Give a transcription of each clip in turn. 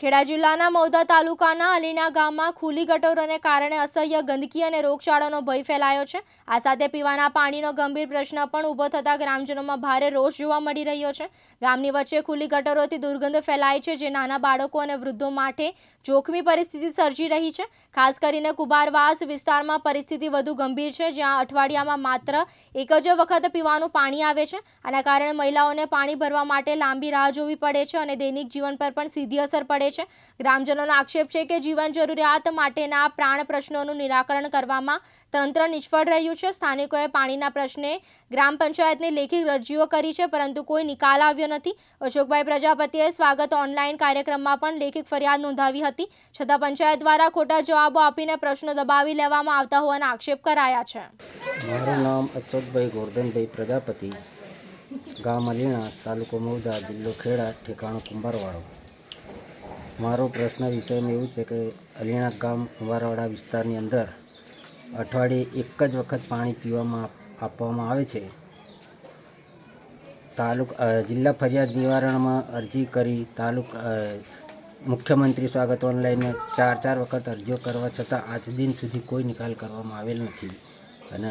ખેડા જિલ્લાના મોદા તાલુકાના અલીના ગામમાં ખુલ્લી ગટરોને કારણે અસહ્ય ગંદકી અને રોગચાળાનો ભય ફેલાયો છે. આ સાથે પીવાના પાણીનો ગંભીર પ્રશ્ન પણ ઊભો થતા ગ્રામજનોમાં ભારે રોષ જોવા મળી રહ્યો છે. ગામની વચ્ચે ખુલ્લી ગટરોથી દુર્ગંધ ફેલાય છે, જે નાના બાળકો અને વૃદ્ધો માટે જોખમી પરિસ્થિતિ સર્જી રહી છે. ખાસ કરીને કુબારવાસ વિસ્તારમાં પરિસ્થિતિ વધુ ગંભીર છે, જ્યાં અઠવાડિયામાં માત્ર એક જ વખત પીવાનું પાણી આવે છે. આના કારણે મહિલાઓને પાણી ભરવા માટે લાંબી રાહ જોવી પડે છે અને દૈનિક જીવન પર પણ સીધી અસર પડે છે. ગ્રામજનોનો આક્ષેપ છે કે જીવન જરૂરિયાત માટેના પ્રાણ પ્રશ્નોનું નિરાકરણ કરવામાં તંત્ર નિષ્ફળ રહ્યું છે. સ્થાનિકોએ પાણીના પ્રશ્ને ગ્રામ પંચાયતની લેખિત અરજીઓ કરી છે, પરંતુ કોઈ નિકાલ આવ્યો નથી. અશોકભાઈ પ્રજાપતિએ સ્વાગત ઓનલાઈન કાર્યક્રમમાં પણ લેખિત ફરિયાદ નોંધાવી હતી. છતાં પંચાયત દ્વારા ખોટા જવાબો આપીને પ્રશ્નો દબાવી લેવામાં આવતા હોવાના આક્ષેપ કરાયા છે. મારું નામ અશોકભાઈ ગોરધનભાઈ પ્રજાપતિ, ગામ અલીણા, તાલુકો મૌદા જિલ્લો ખેડા, ઠેકાણો કુંભારવાડો. મારો પ્રશ્ન વિષયમાં એવું છે કે અલીણા ગામ કુંભારવાડા વિસ્તારની અંદર અઠવાડિયે એક જ વખત પાણી પીવામાં આપવામાં આવે છે. તાલુક જિલ્લા ફરિયાદ નિવારણમાં અરજી કરી તાલુક મુખ્યમંત્રી સ્વાગત ઓનલાઈન ચાર ચાર વખત અરજીઓ કરવા છતાં આજ દિન સુધી કોઈ નિકાલ કરવામાં આવેલ નથી. અને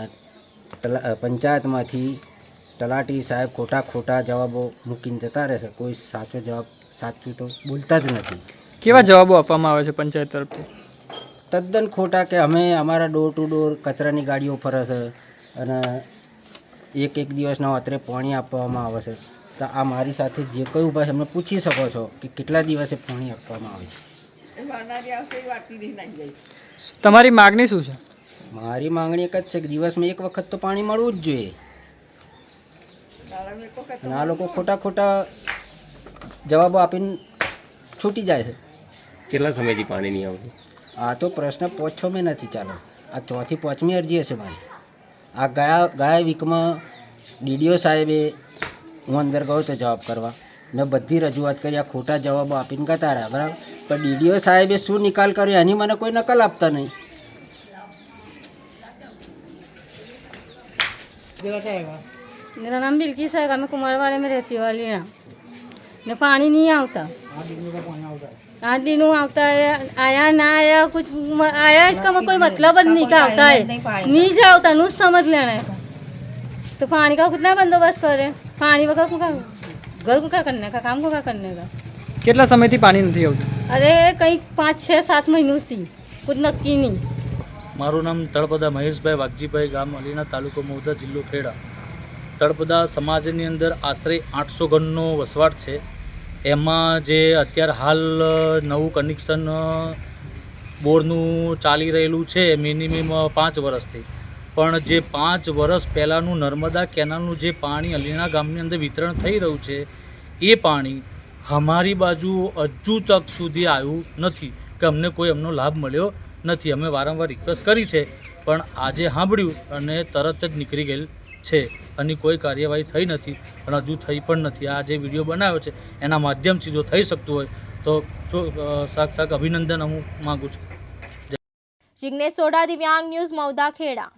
પંચાયતમાંથી તલાટી સાહેબ ખોટા ખોટા જવાબો મૂકીને જતા રહેશે કોઈ સાચો જવાબ સાચું તો બોલતા જ નથી. કેવા જવાબો આપવામાં આવે છે પંચાયત તરફથી? તદ્દન ખોટા કે અમે અમારા ડોર ટુ ડોર કચરાની ગાડીઓ ફરે છે અને એક એક દિવસના અત્રે પાણી આપવામાં આવે છે. તો આ મારી સાથે જે કોઈ ઊભા છે એમને પૂછી શકો છો કે કેટલા દિવસે પાણી આપવામાં આવે છે. તમારી માગણી શું છે? મારી માંગણી એક જ છે કે દિવસમાં એક વખત તો પાણી મળવું જ જોઈએ. અને આ લોકો ખોટા ખોટા જવાબો આપીને છૂટી જાય છે. કેટલા સમયથી પાણી નહીં આવતું? આ તો પ્રશ્ન પાંચ છ મહિનાથી ચાલે. આ ચોથી પાંચમી અરજી હશે મારી. આ ગયા ગયા વીકમાં ડીડીઓ સાહેબે હું અંદર ગયો તો જવાબ કરવા. મેં બધી રજૂઆત કરી આ ખોટા જવાબો આપીને કહેતા રહ્યા બરાબર? પણ ડીડીઓ સાહેબે શું નિકાલ કર્યો એની મને કોઈ નકલ આપતા નહીં. मेरा नाम बिल्किस है मैं कुमारवाड़े में रहती हूँ अलीना ने पानी नहीं आता आठ दिनों आता है आया ना आया कुछ म- आया इसका कोई मतलब नहीं का आता है नहीं जाता नु समझ लेना है तो पानी का कितना बंदोबस्त करे पानी वगैरह को क्या घर को क्या करने का काम को क्या करने का કેટલા સમયથી પાણી નથી આવતું अरे कहीं पाँच छः सात महीनों से कुछ नक्की नहीं મારું નામ તળપદા મહેશભાઈ વાઘજીભાઈ ગામ અલીના તાલુકો મૌદા જિલ્લો ખેડા તળપદા સમાજની અંદર આશરે આઠસો ઘરનો વસવાટ છે. એમાં જે અત્યારે હાલ નવું કનેક્શન બોરનું ચાલી રહેલું છે મિનિમમ પાંચ વર્ષથી. પણ જે પાંચ વર્ષ પહેલાંનું નર્મદા કેનાલનું જે પાણી અલીના ગામની અંદર વિતરણ થઈ રહ્યું છે, એ પાણી અમારી બાજુ હજુ તક સુધી આવ્યું નથી કે અમને કોઈ એમનો લાભ મળ્યો નથી. અમે વારંવાર રિક્વેસ્ટ કરી છે, પણ આજે સાંભળ્યું અને તરત જ નીકળી ગયેલ છે અને કોઈ કાર્યવાહી થઈ નથી અને હજુ થઈ પણ નથી. આ જે વીડિયો બનાવ્યો છે, એના માધ્યમથી જો થઈ શકતું હોય, તો સાક્ષાત અભિનંદન હું માગું છું. જિગ્નેશ સોઢા, દિવ્યાંગ ન્યૂઝ મૌદા ખેડા.